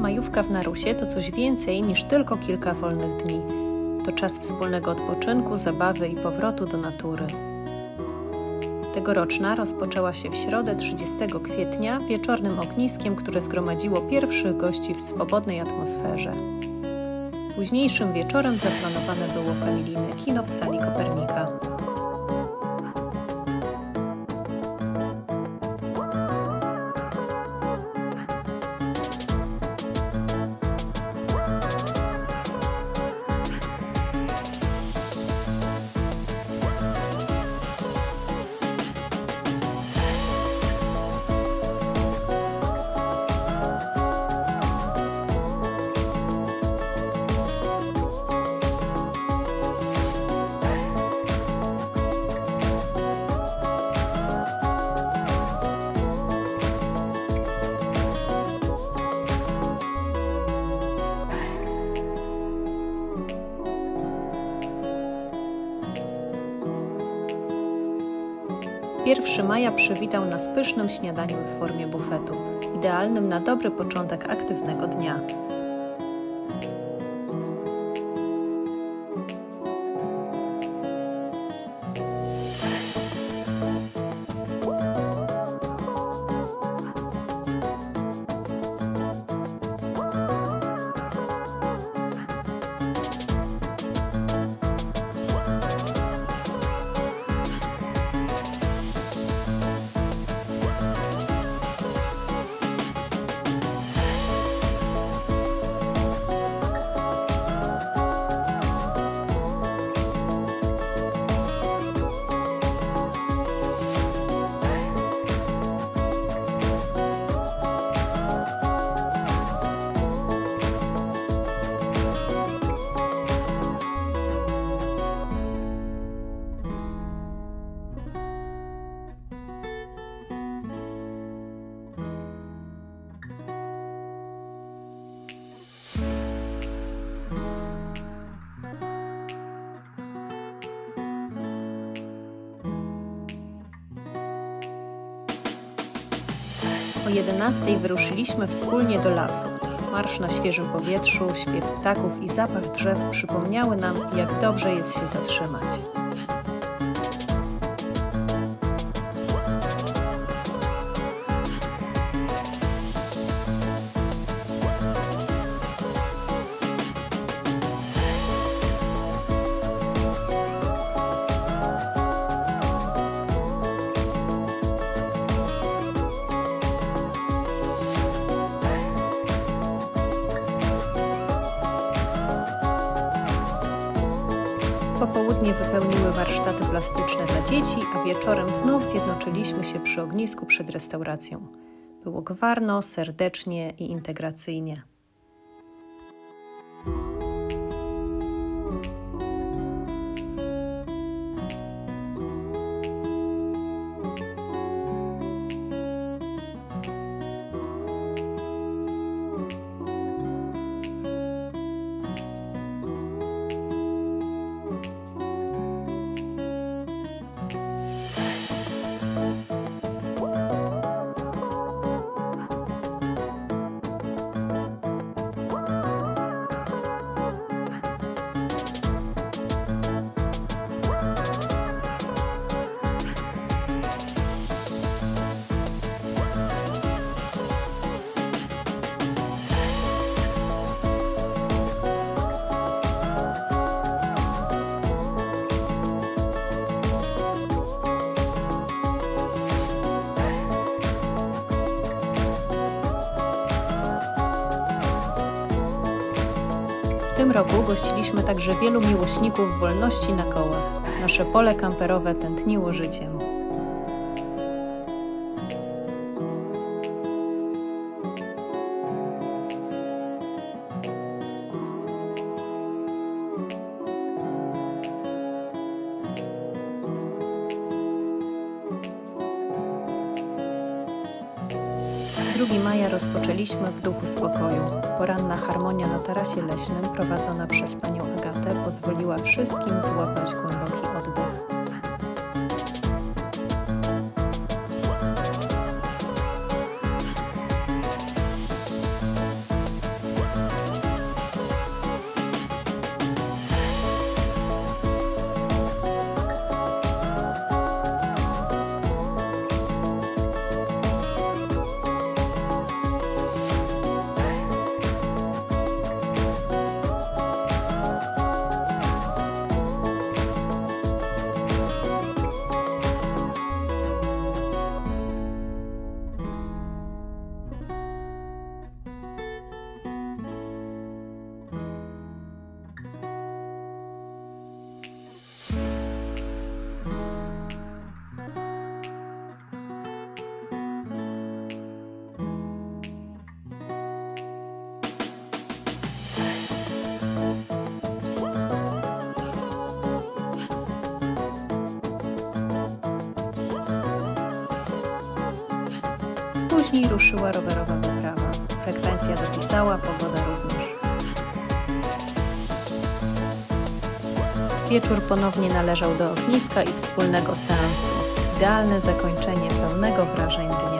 Majówka w Narusie to coś więcej niż tylko kilka wolnych dni. To czas wspólnego odpoczynku, zabawy i powrotu do natury. Tegoroczna rozpoczęła się w środę 30 kwietnia wieczornym ogniskiem, które zgromadziło pierwszych gości w swobodnej atmosferze. Późniejszym wieczorem zaplanowane było familijne kino w sali Kopernika. Pierwszy maja przywitał nas pysznym śniadaniem w formie bufetu, idealnym na dobry początek aktywnego dnia. O 11 wyruszyliśmy wspólnie do lasu. Marsz na świeżym powietrzu, śpiew ptaków i zapach drzew przypomniały nam, jak dobrze jest się zatrzymać. Popołudnie wypełniły warsztaty plastyczne dla dzieci, a wieczorem znów zjednoczyliśmy się przy ognisku przed restauracją. Było gwarno, serdecznie i integracyjnie. Tym roku gościliśmy także wielu miłośników wolności na kołach. Nasze pole kamperowe tętniło życiem. Drugi maja rozpoczęliśmy w duchu spokoju. Poranna harmonia na tarasie leśnym prowadzona przez panią Agatę pozwoliła wszystkim złapać głęboki oddech. Później ruszyła rowerowa wyprawa. Frekwencja dopisała, pogoda również. Wieczór ponownie należał do ogniska i wspólnego seansu. Idealne zakończenie pełnego wrażeń dnia.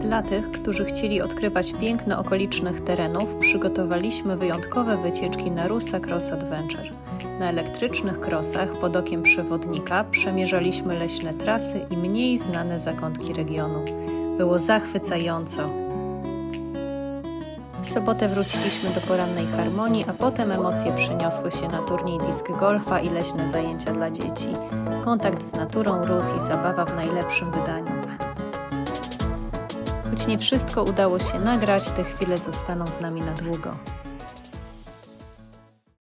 Dla tych, którzy chcieli odkrywać piękno okolicznych terenów, przygotowaliśmy wyjątkowe wycieczki na Rusa Cross Adventure. Na elektrycznych krosach pod okiem przewodnika przemierzaliśmy leśne trasy i mniej znane zakątki regionu. Było zachwycająco. W sobotę wróciliśmy do porannej harmonii, a potem emocje przeniosły się na turniej disk golfa i leśne zajęcia dla dzieci. Kontakt z naturą, ruch i zabawa w najlepszym wydaniu. Choć nie wszystko udało się nagrać, te chwile zostaną z nami na długo.